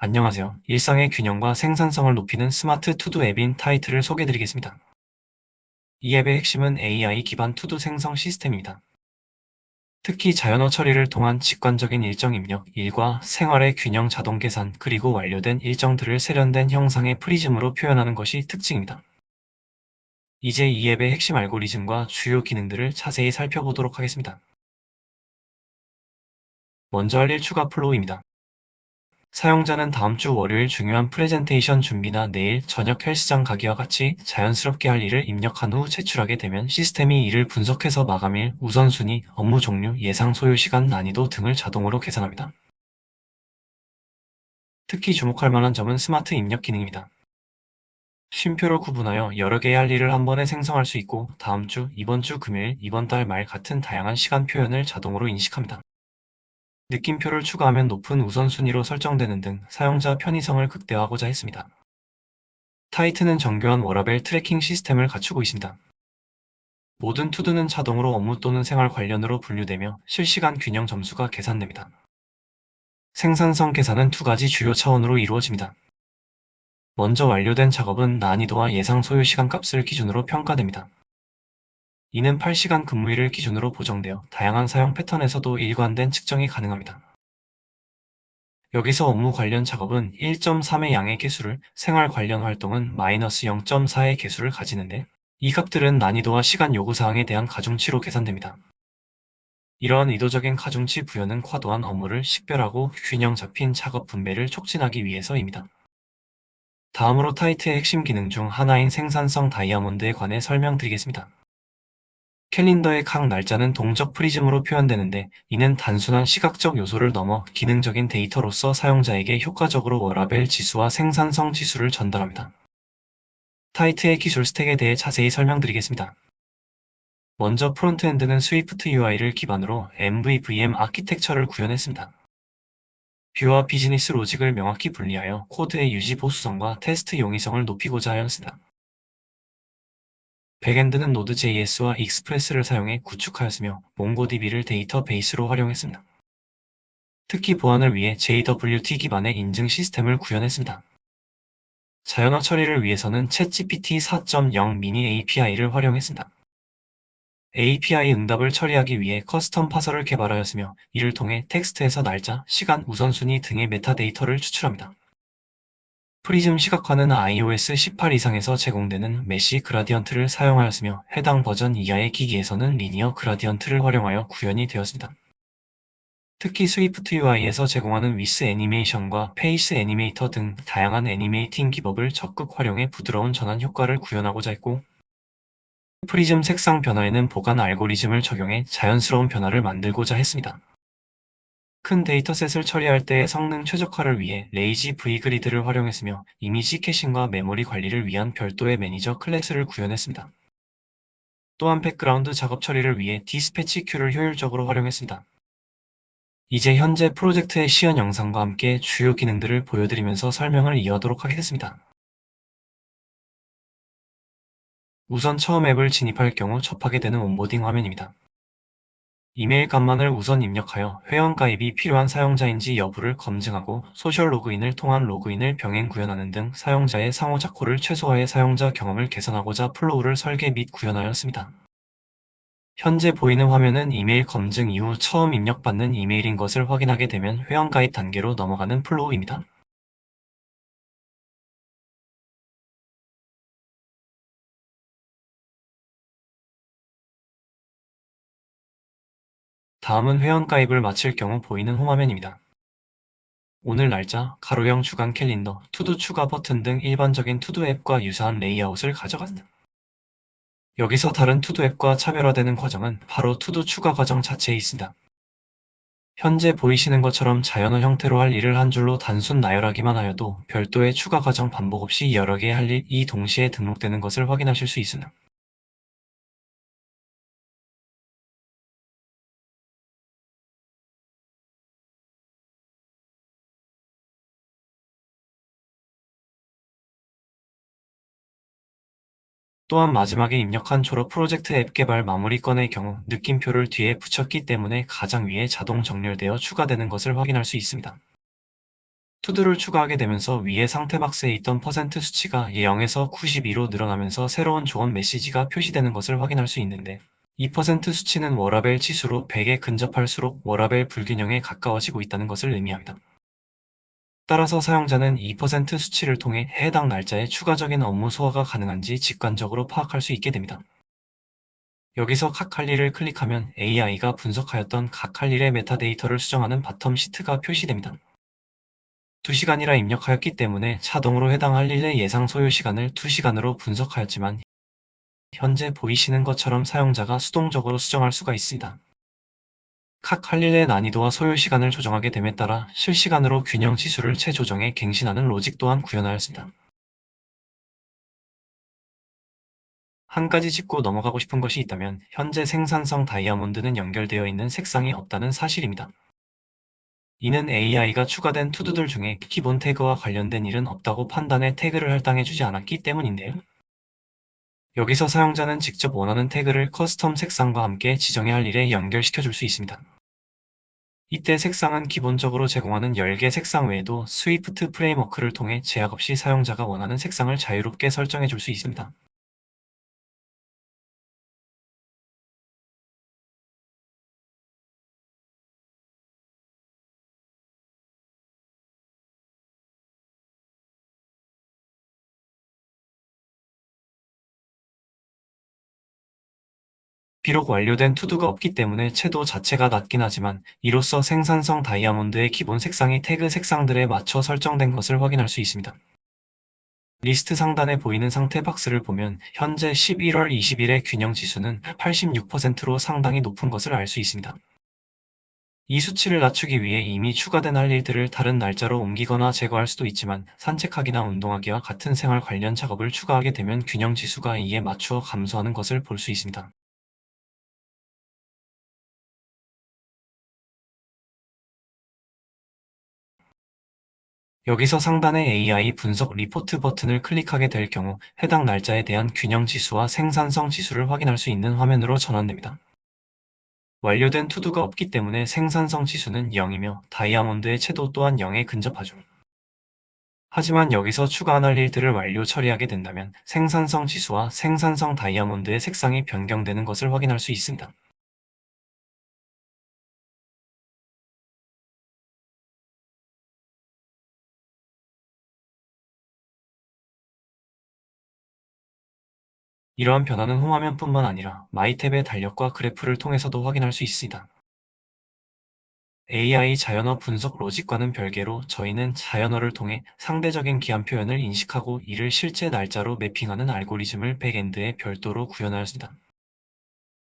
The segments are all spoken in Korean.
안녕하세요. 일상의 균형과 생산성을 높이는 스마트 투두 앱인 타이틀을 소개해드리겠습니다. 이 앱의 핵심은 AI 기반 투두 생성 시스템입니다. 특히 자연어 처리를 통한 직관적인 일정 입력, 일과 생활의 균형 자동 계산, 그리고 완료된 일정들을 세련된 형상의 프리즘으로 표현하는 것이 특징입니다. 이제 이 앱의 핵심 알고리즘과 주요 기능들을 자세히 살펴보도록 하겠습니다. 먼저 할 일 추가 플로우입니다. 사용자는 다음 주 월요일 중요한 프레젠테이션 준비나 내일 저녁 헬스장 가기와 같이 자연스럽게 할 일을 입력한 후 제출하게 되면 시스템이 이를 분석해서 마감일, 우선순위, 업무 종류, 예상 소요 시간, 난이도 등을 자동으로 계산합니다. 특히 주목할 만한 점은 스마트 입력 기능입니다. 쉼표로 구분하여 여러 개의 할 일을 한 번에 생성할 수 있고 다음 주, 이번 주 금요일, 이번 달 말 같은 다양한 시간 표현을 자동으로 인식합니다. 느낌표를 추가하면 높은 우선순위로 설정되는 등 사용자 편의성을 극대화하고자 했습니다. 타이트는 정교한 워라벨 트래킹 시스템을 갖추고 있습니다. 모든 투두는 자동으로 업무 또는 생활 관련으로 분류되며 실시간 균형 점수가 계산됩니다. 생산성 계산은 두 가지 주요 차원으로 이루어집니다. 먼저 완료된 작업은 난이도와 예상 소요 시간 값을 기준으로 평가됩니다. 이는 8시간 근무일을 기준으로 보정되어 다양한 사용 패턴에서도 일관된 측정이 가능합니다. 여기서 업무 관련 작업은 1.3의 양의 개수를, 생활 관련 활동은 마이너스 0.4의 개수를 가지는데 이 값들은 난이도와 시간 요구사항에 대한 가중치로 계산됩니다. 이러한 의도적인 가중치 부여는 과도한 업무를 식별하고 균형 잡힌 작업 분배를 촉진하기 위해서입니다. 다음으로 타이트의 핵심 기능 중 하나인 생산성 다이아몬드에 관해 설명드리겠습니다. 캘린더의 각 날짜는 동적 프리즘으로 표현되는데 이는 단순한 시각적 요소를 넘어 기능적인 데이터로서 사용자에게 효과적으로 워라벨 지수와 생산성 지수를 전달합니다. 타이트의 기술 스택에 대해 자세히 설명드리겠습니다. 먼저 프론트엔드는 스위프트 UI를 기반으로 MVVM 아키텍처를 구현했습니다. 뷰와 비즈니스 로직을 명확히 분리하여 코드의 유지 보수성과 테스트 용이성을 높이고자 하였습니다. 백엔드는 노드.js와 익스프레스를 사용해 구축하였으며 몽고DB를 데이터 베이스로 활용했습니다. 특히 보안을 위해 JWT 기반의 인증 시스템을 구현했습니다. 자연어 처리를 위해서는 챗GPT 4.0 미니 API를 활용했습니다. API 응답을 처리하기 위해 커스텀 파서를 개발하였으며 이를 통해 텍스트에서 날짜, 시간, 우선순위 등의 메타데이터를 추출합니다. 프리즘 시각화는 iOS 18 이상에서 제공되는 메시 그라디언트를 사용하였으며 해당 버전 이하의 기기에서는 리니어 그라디언트를 활용하여 구현이 되었습니다. 특히 스위프트 UI에서 제공하는 위스 애니메이션과 페이스 애니메이터 등 다양한 애니메이팅 기법을 적극 활용해 부드러운 전환 효과를 구현하고자 했고 프리즘 색상 변화에는 보관 알고리즘을 적용해 자연스러운 변화를 만들고자 했습니다. 큰 데이터셋을 처리할 때의 성능 최적화를 위해 레이지 V 그리드를 활용했으며 이미지 캐싱과 메모리 관리를 위한 별도의 매니저 클래스를 구현했습니다. 또한 백그라운드 작업 처리를 위해 디스패치 큐를 효율적으로 활용했습니다. 이제 현재 프로젝트의 시연 영상과 함께 주요 기능들을 보여드리면서 설명을 이어가도록 하겠습니다. 우선 처음 앱을 진입할 경우 접하게 되는 온보딩 화면입니다. 이메일 값만을 우선 입력하여 회원가입이 필요한 사용자인지 여부를 검증하고 소셜 로그인을 통한 로그인을 병행 구현하는 등 사용자의 상호 작호를 최소화해 사용자 경험을 개선하고자 플로우를 설계 및 구현하였습니다. 현재 보이는 화면은 이메일 검증 이후 처음 입력받는 이메일인 것을 확인하게 되면 회원가입 단계로 넘어가는 플로우입니다. 다음은 회원 가입을 마칠 경우 보이는 홈화면입니다. 오늘 날짜, 가로형 주간 캘린더, 투두 추가 버튼 등 일반적인 투두 앱과 유사한 레이아웃을 가져간다. 여기서 다른 투두 앱과 차별화되는 과정은 바로 투두 추가 과정 자체에 있습니다. 현재 보이시는 것처럼 자연어 형태로 할 일을 한 줄로 단순 나열하기만 하여도 별도의 추가 과정 반복 없이 여러 개의 할 일 이 동시에 등록되는 것을 확인하실 수 있습니 또한 마지막에 입력한 졸업 프로젝트 앱 개발 마무리 건의 경우 느낌표를 뒤에 붙였기 때문에 가장 위에 자동 정렬되어 추가되는 것을 확인할 수 있습니다. 투두를 추가하게 되면서 위에 상태 박스에 있던 퍼센트 수치가 0에서 92로 늘어나면서 새로운 조언 메시지가 표시되는 것을 확인할 수 있는데 이 퍼센트 수치는 워라벨 치수로 100에 근접할수록 워라벨 불균형에 가까워지고 있다는 것을 의미합니다. 따라서 사용자는 2% 수치를 통해 해당 날짜에 추가적인 업무 소화가 가능한지 직관적으로 파악할 수 있게 됩니다. 여기서 각 할 일을 클릭하면 AI가 분석하였던 각 할 일의 메타데이터를 수정하는 바텀 시트가 표시됩니다. 2시간이라 입력하였기 때문에 자동으로 해당 할 일의 예상 소요 시간을 2시간으로 분석하였지만 현재 보이시는 것처럼 사용자가 수동적으로 수정할 수가 있습니다. 각 할 일의 난이도와 소요 시간을 조정하게 됨에 따라 실시간으로 균형 지수를 재조정해 갱신하는 로직 또한 구현하였습니다. 한 가지 짚고 넘어가고 싶은 것이 있다면 현재 생산성 다이아몬드는 연결되어 있는 색상이 없다는 사실입니다. 이는 AI가 추가된 투두들 중에 기본 태그와 관련된 일은 없다고 판단해 태그를 할당해주지 않았기 때문인데요. 여기서 사용자는 직접 원하는 태그를 커스텀 색상과 함께 지정해야 할 일에 연결시켜 줄 수 있습니다. 이때 색상은 기본적으로 제공하는 10개 색상 외에도 스위프트 프레임워크를 통해 제약 없이 사용자가 원하는 색상을 자유롭게 설정해 줄 수 있습니다. 비록 완료된 투두가 없기 때문에 채도 자체가 낮긴 하지만 이로써 생산성 다이아몬드의 기본 색상이 태그 색상들에 맞춰 설정된 것을 확인할 수 있습니다. 리스트 상단에 보이는 상태 박스를 보면 현재 11월 20일의 균형 지수는 86%로 상당히 높은 것을 알 수 있습니다. 이 수치를 낮추기 위해 이미 추가된 할 일들을 다른 날짜로 옮기거나 제거할 수도 있지만 산책하기나 운동하기와 같은 생활 관련 작업을 추가하게 되면 균형 지수가 이에 맞추어 감소하는 것을 볼 수 있습니다. 여기서 상단의 AI 분석 리포트 버튼을 클릭하게 될 경우 해당 날짜에 대한 균형 지수와 생산성 지수를 확인할 수 있는 화면으로 전환됩니다. 완료된 투두가 없기 때문에 생산성 지수는 0이며 다이아몬드의 채도 또한 0에 근접하죠. 하지만 여기서 추가한 할 일들을 완료 처리하게 된다면 생산성 지수와 생산성 다이아몬드의 색상이 변경되는 것을 확인할 수 있습니다. 이러한 변화는 홈화면뿐만 아니라 마이탭의 달력과 그래프를 통해서도 확인할 수 있습니다. AI 자연어 분석 로직과는 별개로 저희는 자연어를 통해 상대적인 기한 표현을 인식하고 이를 실제 날짜로 매핑하는 알고리즘을 백엔드에 별도로 구현하였습니다.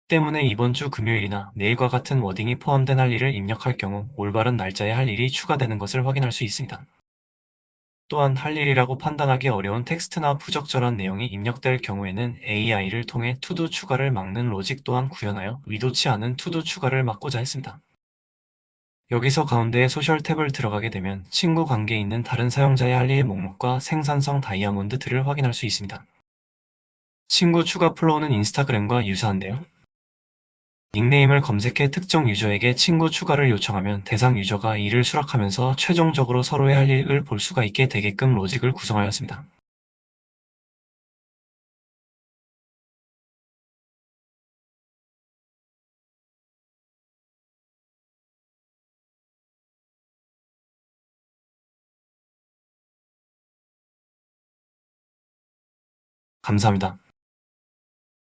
때문에 이번 주 금요일이나 내일과 같은 워딩이 포함된 할 일을 입력할 경우 올바른 날짜에 할 일이 추가되는 것을 확인할 수 있습니다. 또한 할 일이라고 판단하기 어려운 텍스트나 부적절한 내용이 입력될 경우에는 AI를 통해 투두 추가를 막는 로직 또한 구현하여 의도치 않은 투두 추가를 막고자 했습니다. 여기서 가운데에 소셜 탭을 들어가게 되면 친구 관계에 있는 다른 사용자의 할 일 목록과 생산성 다이아몬드 들을 확인할 수 있습니다. 친구 추가 플로우는 인스타그램과 유사한데요. 닉네임을 검색해 특정 유저에게 친구 추가를 요청하면 대상 유저가 이를 수락하면서 최종적으로 서로의 할 일을 볼 수가 있게 되게끔 로직을 구성하였습니다. 감사합니다.